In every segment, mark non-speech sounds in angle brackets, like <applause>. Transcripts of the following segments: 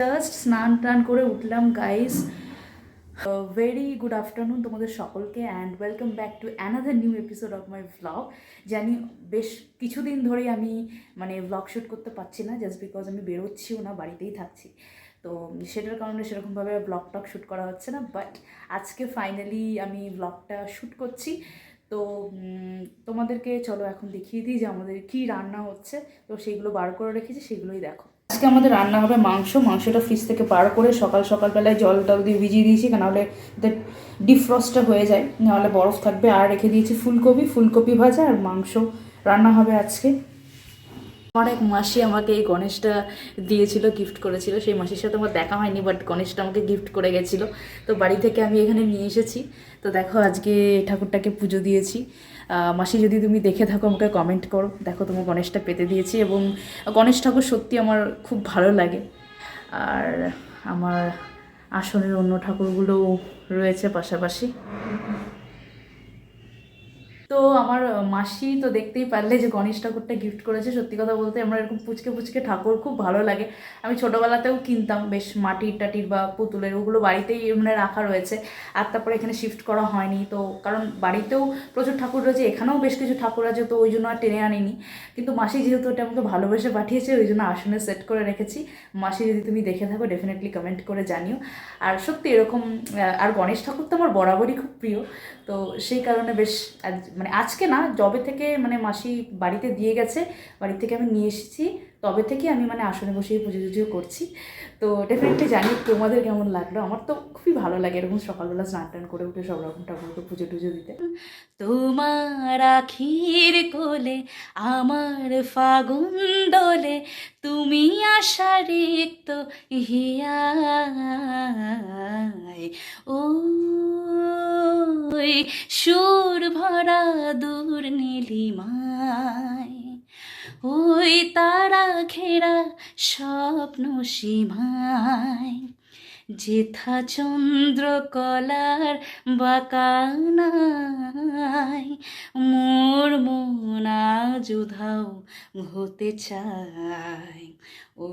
Just স্নান টান করে উঠলাম গাইস ভেরি গুড আফটারনুন তোমাদের সকলকে and welcome back to another new episode of my vlog জানি বেশ কিছুদিন ধরেই আমি মানে ভ্লগ শ্যুট করতে পারছি না জাস্ট বিকজ আমি বেরোচ্ছিও না, বাড়িতেই থাকছি। তো সেটার কারণে সেরকমভাবে ব্লগ টক শ্যুট করা হচ্ছে না বাট আজকে ফাইনালি আমি ব্লগটা শ্যুট করছি। তো তোমাদেরকে চলো এখন দেখিয়ে দিই যে আমাদের কী রান্না হচ্ছে। তো সেইগুলো বার করে রেখেছি সেগুলোই দেখো। আজকে আমাদের রান্না হবে মাংস। মাংসটা ফ্রিজ থেকে পার করে সকাল সকালবেলায় জল টল দিয়ে ভিজিয়ে দিয়েছি নাহলে ডিফ্রস্টটা হয়ে যায় নাহলে বরফ থাকবে। আর রেখে দিয়েছি ফুলকপি। ফুলকপি ভাজা আর মাংস রান্না হবে আজকে। এক মাসি আমাকে এই গণেশটা দিয়েছিল গিফট করেছিল। সেই মাসির সাথে আমার দেখা হয়নি বাট গণেশটা আমাকে গিফট করে গেছিল। তো বাড়ি থেকে আমি এখানে নিয়ে এসেছি। তো দেখো, আজকে ঠাকুরটাকে পুজো দিয়েছি। মাসি, যদি তুমি দেখে থাকো, আমাকে কমেন্ট করো। দেখো, তোমার গণেশটা পেতে দিয়েছি এবং গণেশ ঠাকুর সত্যি আমার খুব ভালো লাগে। আর আমার আসনের অন্য ঠাকুরগুলোও রয়েছে পাশাপাশি। তো আমার মাসি তো দেখতেই পারলে যে গণেশ ঠাকুরটা গিফট করেছে। সত্যি কথা বলতে আমার এরকম পুচকে পুচকে ঠাকুর খুব ভালো লাগে। আমি ছোটোবেলাতেও কিনতাম বেশ মাটির টাটির বা পুতুলের, ওগুলো বাড়িতেই মানে রাখা রয়েছে। আর তারপরে এখানে শিফট করা হয়নি। তো কারণ বাড়িতেও প্রচুর ঠাকুর রয়েছে, এখানেও বেশ কিছু ঠাকুর আছে, তো ওই জন্য আর টেনে আনিনি। কিন্তু মাসি যেহেতু ওটা আমাকে ভালোবেসে পাঠিয়েছে, ওই জন্য আসনে সেট করে রেখেছি। মাসি যদি তুমি দেখে থাকো ডেফিনেটলি কমেন্ট করে জানিও। আর সত্যি এরকম আর গণেশ ঠাকুর তো আমার বরাবরই খুব প্রিয়। তো সেই কারণে বেশ আজ- মানে আজকে না জবে থেকে মানে মাসি বাড়িতে দিয়ে গেছে, বাড়ি থেকে আমি নিয়ে এসেছি। তবে থেকে আমি মানে আসনে বসেই পুজো টুজো করছি। তো ডেফিনেটলি জানি তোমাদের কেমন লাগল। আমার তো খুবই ভালো লাগে এরকম সকালবেলা স্নান টান করে উঠে সব রকম ঠাকুরকে পুজো টুজো দিতে। তোমার আখির কোলে, আমার ফাগুন দোলে, তুমি আশা তো হিয়ায়। ও সুর ভরা দূর নীলিমায় ওই তারা ঘেরা স্বপ্ন সীমায়। যেথা চন্দ্র কলার বাকানায় মোর মনা যুধাও হতে চায়। ও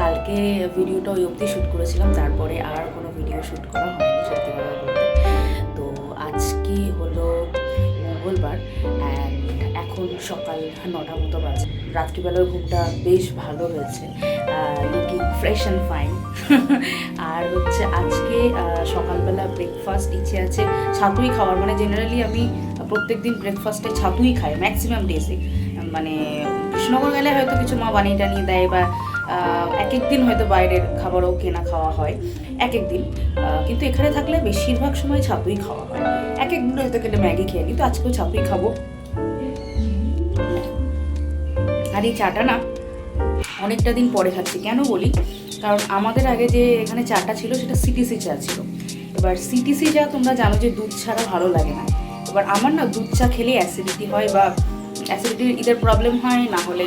কালকে ভিডিওটা ওই অবধি শ্যুট করেছিলাম, তারপরে আর কোনো ভিডিও শ্যুট করা হয়নি, সত্যি কথা বলতে। তো আজকে হলো মঙ্গলবার এখন সকাল নটা মতো বাজে। রাত্রিবেলার ঘুমটা বেশ ভালো হয়েছে লুকিং ফ্রেশ অ্যান্ড ফাইন আর হচ্ছে আজকে সকালবেলা ব্রেকফাস্ট ইচ্ছে আছে ছাতুই খাওয়ার। মানে জেনারেলি আমি প্রত্যেক দিন ব্রেকফাস্টে ছাতুই খাই ম্যাক্সিমাম ডেজে মানে কৃষ্ণনগর গেলে হয়তো কিছু মা বানিয়ে টানিয়ে দেয় বা এক এক দিন হয়তো বাইরের খাবারও কেনা খাওয়া হয়, এক এক দিন। কিন্তু এখানে থাকলে বেশিরভাগ সময় ছাতুই খাওয়া হয়। এক এক দিন হয়তো গেলে ম্যাগি খেয়ে নিই তো আজকেও ছাতুই খাব। আর এই চাটা না, অনেকটা দিন পরে খাচ্ছি। কেন বলি? কারণ আমাদের আগে যে এখানে চাটা ছিল, সেটা সিটিসি চা ছিল। এবার সিটিসি চা তোমরা জানো যে দুধ ছাড়া ভালো লাগে না। এবার আমার না দুধ চা খেলে অ্যাসিডিটি হয় বা অ্যাসিডিটির ইদের প্রবলেম হয়, না হলে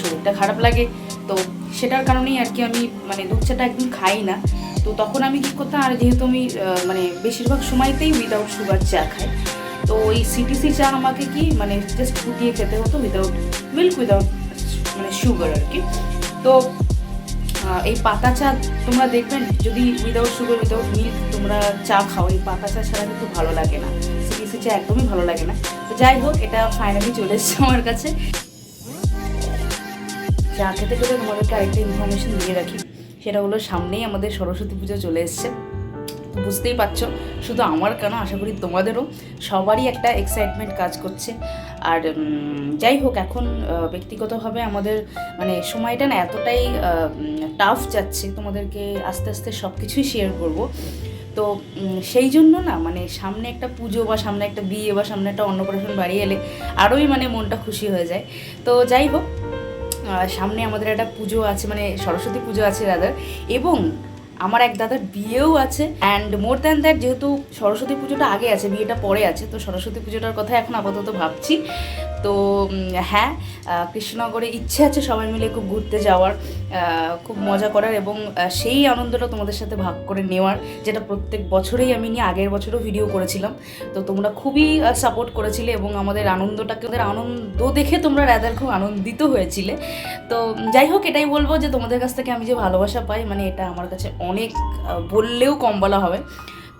শরীরটা খারাপ লাগে। তো সেটার কারণেই আর কি আমি মানে দুধ চাটা একদম খাই না। তো তখন আমি কী করতাম, আর যেহেতু আমি মানে বেশিরভাগ সময়তেই উইদাউট সুগার চা খাই, তো ওই সিটিসি চা আমাকে কি মানে জাস্ট ফুটিয়ে খেতে হতো উইদাউট মিল্ক উইদাউট মানে সুগার আর কি। তো এই পাতা চা তোমরা দেখবেন যদি উইদাউট সুগার উইদাউট মিল্ক তোমরা চা খাও, এই পাতা চা ছাড়া কিন্তু ভালো লাগে না। সিটিসি চা একদমই ভালো লাগে না। তো যাই হোক, এটা ফাইনালি চলে এসছে আমার কাছে। চা খেতে খেতে তোমাদেরকে আরেকটা ইনফরমেশন দিয়ে রাখি। সেটা হলো সামনেই আমাদের সরস্বতী পুজো চলে এসছে। বুঝতেই পারছ, শুধু আমার কেন, আশা করি তোমাদেরও। সবারই একটা এক্সাইটমেন্ট কাজ করছে। আর যাই হোক, এখন ব্যক্তিগতভাবে আমাদের মানে সময়টা না এতটাই টাফ যাচ্ছে। তোমাদেরকে আস্তে আস্তে সব কিছুই শেয়ার করব। তো সেই জন্য না মানে সামনে একটা পুজো বা সামনে একটা বিয়ে বা সামনে একটা অন্নপ্রাশন বাড়ি এলে আরোই মানে মনটা খুশি হয়ে যায়। তো যাই হোক সামনে আমাদের একটা পুজো আছে মানে সরস্বতী পুজো আছে দাদার এবং আমার এক দাদার বিয়েও আছে অ্যান্ড মোর দ্যান দ্যাট যেহেতু সরস্বতী পুজোটা আগে আছে, বিয়েটা পরে আছে, তো সরস্বতী পুজোটার কথা এখন আপাতত ভাবছি। তো হ্যাঁ কৃষ্ণনগরে ইচ্ছে আছে সবাই মিলে খুব ঘুরতে যাওয়ার খুব মজা করার এবং সেই আনন্দটা তোমাদের সাথে ভাগ করে নেওয়ার, যেটা প্রত্যেক বছরেই আমি নিয়ে আগের বছরও ভিডিও করেছিলাম। তো তোমরা খুবই সাপোর্ট করেছিলে এবং আমাদের আনন্দটাকে ওদের আনন্দ দেখে তোমরা রাদার খুব আনন্দিত হয়েছিলে। তো, যাই হোক, এটাই বলব যে তোমাদের কাছ থেকে আমি যে ভালোবাসা পাই মানে এটা আমার কাছে অনেক বললেও কম বলা হবে।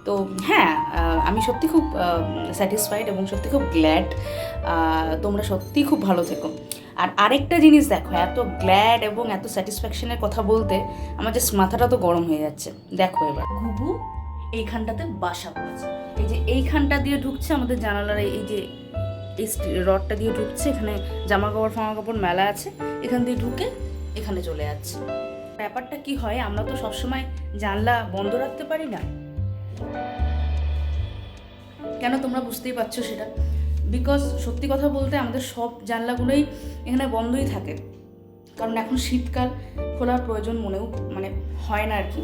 তো হ্যাঁ আমি সত্যি খুব স্যাটিসফাইড এবং সত্যি খুব গ্ল্যাড তোমরা সত্যি খুব ভালো থেকো। আর আরেকটা জিনিস দেখো, এত গ্ল্যাড এবং এত স্যাটিসফ্যাকশনের কথা বলতে আমার জাস্ট মাথাটা তো গরম হয়ে যাচ্ছে। দেখো এবার। ঘুঘু, এইখানটাতে বাসা করেছে। এই যে এইখানটা দিয়ে ঢুকছে আমাদের জানালার এই যে এই রডটা দিয়ে ঢুকছে, এখানে জামা কাপড় ফামা কাপড় মেলা আছে, এখান দিয়ে ঢুকে এখানে চলে যাচ্ছে। ব্যাপারটা কি হয়, আমরা তো সবসময় জানলা বন্ধ রাখতে পারি না কেন তোমরা বুঝতেই পারছ সেটা? বিকজ সত্যি কথা বলতে আমাদের সব জানলাগুলোই এখানে বন্ধই থাকে। কারণ এখন শীতকাল, খোলার প্রয়োজন মনেও মানে হয় না আর কি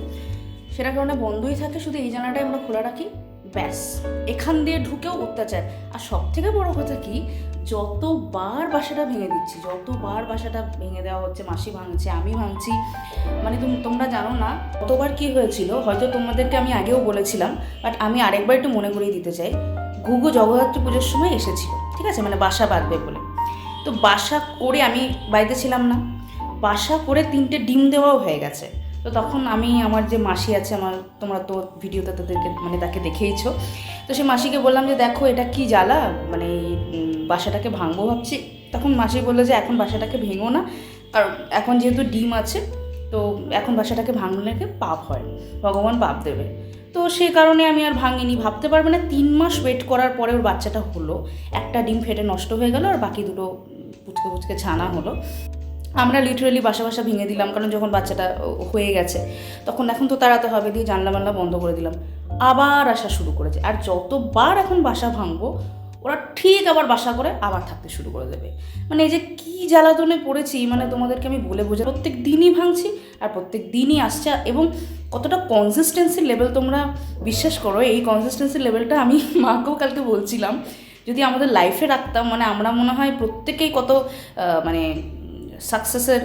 সেটা কারণে বন্ধই থাকে, শুধু এই জানলাটাই আমরা খোলা রাখি, ব্যাস। এখান দিয়ে ঢুকেও অত্যাচার। আর সব থেকে বড় কথা কি যতবার বাসাটা ভেঙে দিচ্ছি, যতবার বাসাটা ভেঙে দেওয়া হচ্ছে, মাসি ভাঙছে, আমি ভাঙছি মানে তুমি তোমরা জানো না, কতবার কি হয়েছিল, হয়তো তোমাদেরকে আমি আগেও বলেছিলাম বাট আমি আরেকবার একটু মনে করিয়ে দিতে চাই। গুগু জগদ্ধাত্রী পুজোর সময় এসেছিল, ঠিক আছে? মানে বাসা বাঁধবে বলে। তো বাসা করে আমি বাড়িতে ছিলাম না। বাসা করে তিনটে ডিম দেওয়াও হয়ে গেছে। তো তখন আমি আমার যে মাসি আছে, আমার তোমরা তো ভিডিওতে তাদেরকে মানে তাকে দেখেইছো, তো সে মাসিকে বললাম যে দেখো এটা কি জ্বালা মানে বাসাটাকে ভাঙবো ভাবছি। তখন মাসি বলল যে এখন বাসাটাকে ভেঙো না, কারণ এখন যেহেতু ডিম আছে, তো এখন বাসাটাকে ভাঙলে পাপ হয়, ভগবান পাপ দেবে। তো সেই কারণে আমি আর ভাঙিনি, ভাবতে পারবে না, তিন মাস ওয়েট করার পরে ওর বাচ্চাটা হলো, একটা ডিম ফেটে নষ্ট হয়ে গেল আর বাকি দুটো পুচকে পুচকে ছানা হলো। আমরা লিটারেলি বাসা বাসা ভেঙে দিলাম, কারণ যখন বাচ্চাটা হয়ে গেছে, তখন এখন তো তাড়াতে হবে দিয়ে জানলা মানলা বন্ধ করে দিলাম। আবার আসা শুরু করেছে। আর যতবার এখন বাসা ভাঙবো, ওরা ঠিক আবার বাসা করে আবার থাকতে শুরু করে দেবে। মানে এই যে কী জ্বালাতনে পড়েছি মানে তোমাদেরকে আমি বলে বোঝা প্রত্যেক দিনই ভাঙছি আর প্রত্যেক দিনই আসছে। এবং কতটা কনসিস্টেন্সি লেভেল তোমরা বিশ্বাস করো, এই কনসিস্টেন্সি লেভেলটা আমি <laughs> মাকেও কালকে বলছিলাম, যদি আমাদের লাইফে রাখতাম মানে আমরা মনে হয় প্রত্যেকেই কত মানে সাকসেসের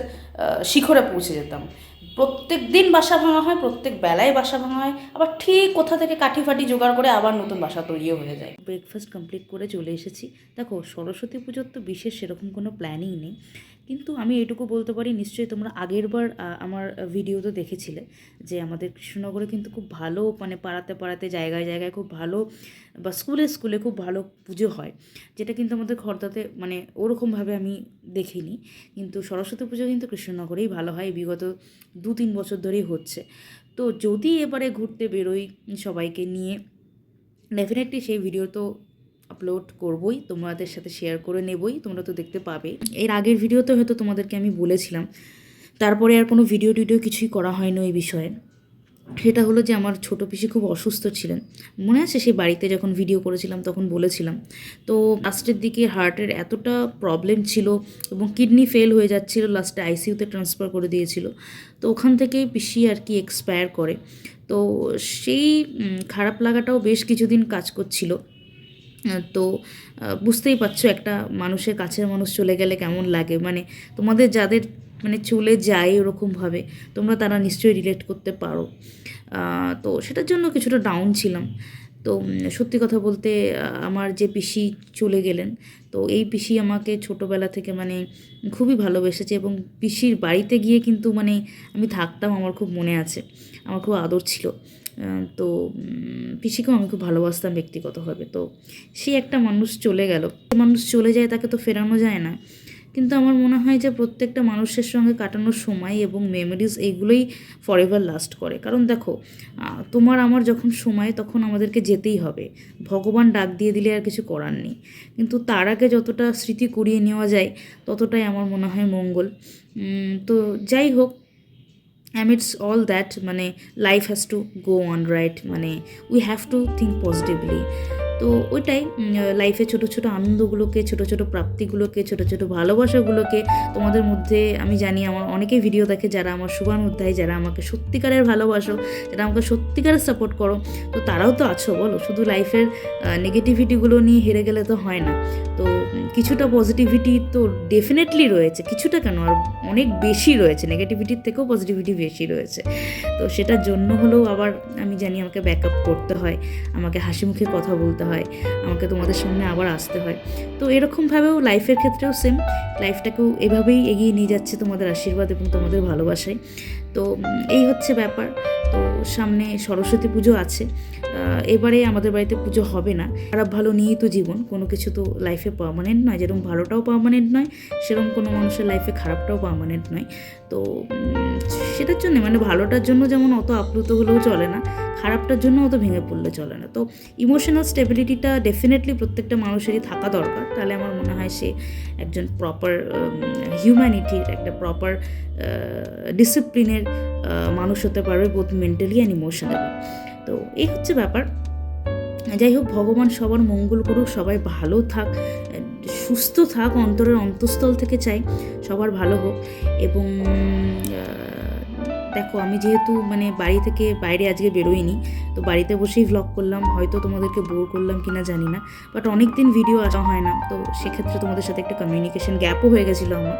শিখরে পৌঁছে যেতাম। প্রত্যেক দিন বাসা ভাঙা হয়, প্রত্যেক বেলায় বাসা ভাঙা হয়, আবার ঠিক কোথা থেকে কাঠি ফাটি জোগাড় করে আবার নতুন বাসা তৈরিও হয়ে যায়। ব্রেকফাস্ট কমপ্লিট করে চলে এসেছি। দেখো, সরস্বতী পুজোর তো বিশেষ সেরকম কোনো প্ল্যানিং নেই। কিন্তু আমি এটুকু বলতে পারি, নিশ্চয়ই তোমরা আগেরবার আমার ভিডিওতে দেখেছিলে যে আমাদের কৃষ্ণনগরে কিন্তু খুব ভালো মানে পাড়াতে পাড়াতে জায়গায় জায়গায় খুব ভালো, বা স্কুলে স্কুলে খুব ভালো পুজো হয়। যেটা কিন্তু আমাদের খর্দাতে মানে ওরকমভাবে আমি দেখিনি। কিন্তু সরস্বতী পুজো কিন্তু কৃষ্ণনগরেই ভালো হয়, বিগত দু তিন বছর ধরেই হচ্ছে। তো যদি এবারে ঘুরতে বেরোই সবাইকে নিয়ে ডেফিনেটলি সেই ভিডিও তো আপলোড করবই, তোমাদের সাথে শেয়ার করে নেবই, তোমরা তো দেখতে পাবে। এর আগের ভিডিওতে হয়তো তোমাদেরকে আমি বলেছিলাম, তারপরে আর কোনো ভিডিও টিডিও কিছুই করা হয়নি ওই বিষয়ে। সেটা হলো যে আমার ছোটো পিসি খুব অসুস্থ ছিলেন। মনে আছে সেই বাড়িতে যখন ভিডিও করেছিলাম, তখন বলেছিলাম। তো লাস্টের দিকে হার্টের এতটা প্রবলেম ছিল এবং কিডনি ফেল হয়ে যাচ্ছিল লাস্টে আইসিইউতে ট্রান্সফার করে দিয়েছিল। তো ওখান থেকেই পিসি আর কি এক্সপায়ার করে। তো সেই খারাপ লাগাটাও বেশ কিছুদিন কাজ করছিল। তো বুঝতেই পারছ একটা মানুষের কাছের মানুষ চলে গেলে কেমন লাগে। মানে তোমাদের যাদের মানে চলে যায় ওরকমভাবে, তোমরা তারা নিশ্চয়ই রিলেট করতে পারো। তো সেটার জন্য কিছুটা ডাউন ছিলাম। তো সত্যি কথা বলতে আমার যে পিসি চলে গেলেন, তো এই পিসি আমাকে ছোটোবেলা থেকে মানে খুবই ভালোবেসেছে এবং পিসির বাড়িতে গিয়ে কিন্তু মানে আমি থাকতাম, আমার খুব মনে আছে। আমার খুব আদর ছিল। তো পিসিকেও আমি খুব ভালোবাসতাম ব্যক্তিগতভাবে। তো সে একটা মানুষ চলে গেল। মানুষ চলে যায় তাকে তো ফেরানো যায় না। কিন্তু আমার মনে হয় যে প্রত্যেকটা মানুষের সঙ্গে কাটানোর সময় এবং মেমোরিজ এইগুলোই ফরএভার লাস্ট করে। কারণ দেখো তোমার আমার যখন সময়, তখন আমাদেরকে যেতেই হবে। ভগবান ডাক দিয়ে দিলে আর কিছু করার নেই। কিন্তু তার আগে যতটা স্মৃতি কুড়িয়ে নেওয়া যায়, ততটাই আমার মনে হয় মঙ্গল। তো যাই হোক অ্যামিটস অল দ্যাট মানে life has to go on right মানে we have to think positively তো ওইটাই লাইফে ছোট ছোট আনন্দগুলোকে, ছোট ছোট প্রাপ্তিগুলোকে, ছোট ছোট ভালোবাসাগুলোকে তোমাদের মধ্যে আমি জানি আমার অনেকেই ভিডিও দেখে যারা আমার শুভান অধ্যায় যারা আমাকে সত্যিকারের ভালোবাসো, যারা আমাকে সত্যিকারের সাপোর্ট করো, তো তারাও তো আছো বলো। শুধু লাইফের নেগেটিভিটিগুলো নিয়ে হেরে গেলে তো হয় না। তো কিছুটা পজিটিভিটি তো ডেফিনেটলি রয়েছে, কিছুটা কেন? আর অনেক বেশি রয়েছে নেগেটিভিটির থেকেও পজিটিভিটি বেশি রয়েছে। তো সেটার জন্য হলেও আবার আমি জানি আমাকে ব্যাক করতে হয়, আমাকে হাসি মুখে কথা বলতে হয় আমাকে তোমাদের সামনে আবার আসতে হয়। তো এরকমভাবেও লাইফের ক্ষেত্রেও সেম লাইফটাকেও এভাবেই এগিয়ে নিয়ে যাচ্ছে তোমাদের আশীর্বাদ এবং তোমাদের ভালোবাসায়। তো এই হচ্ছে ব্যাপার। তো সামনে সরস্বতী পুজো আছে এবারে আমাদের বাড়িতে পুজো হবে না। খারাপ ভালো নিয়েই তো জীবন, কোনো কিছু তো লাইফে পার্মানেন্ট নয়, যেরকম ভালোটাও পার্মানেন্ট নয়, সেরকম কোনো মানুষের লাইফে খারাপটাও পার্মানেন্ট নয়। তো সেটার জন্য মানে ভালোটার জন্য যেমন অত আপ্লুত হলেও চলে না, খারাপটার জন্য অত ভেঙে পড়লে চলে না। তো ইমোশনাল স্টেবিলিটিটা ডেফিনেটলি প্রত্যেকটা মানুষেরই থাকা দরকার। তাহলে আমার মনে হয় সে একজন প্রপার হিউম্যানিটির একটা প্রপার ডিসিপ্লিনের মানুষ হতে পারবে বোথ মেন্টালি অ্যান্ড ইমোশনালি তো এই হচ্ছে ব্যাপার। যাই হোক, ভগবান সবার মঙ্গল করুক, সবাই ভালো থাক, সুস্থ থাক, অন্তরের অন্তঃস্থল থেকে চাই, সবার ভালো হোক এবং দেখো, আমি যেহেতু মানে বাড়ি থেকে বাইরে আজকে বেরোইনি, তো বাড়িতে বসেই ভ্লগ করলাম। হয়তো তোমাদেরকে বোর করলাম কিনা জানি না বাট অনেক দিন ভিডিও আসা হয় না, তো সেক্ষেত্রে তোমাদের সাথে একটা কমিউনিকেশন গ্যাপও হয়ে গেছিল আমার।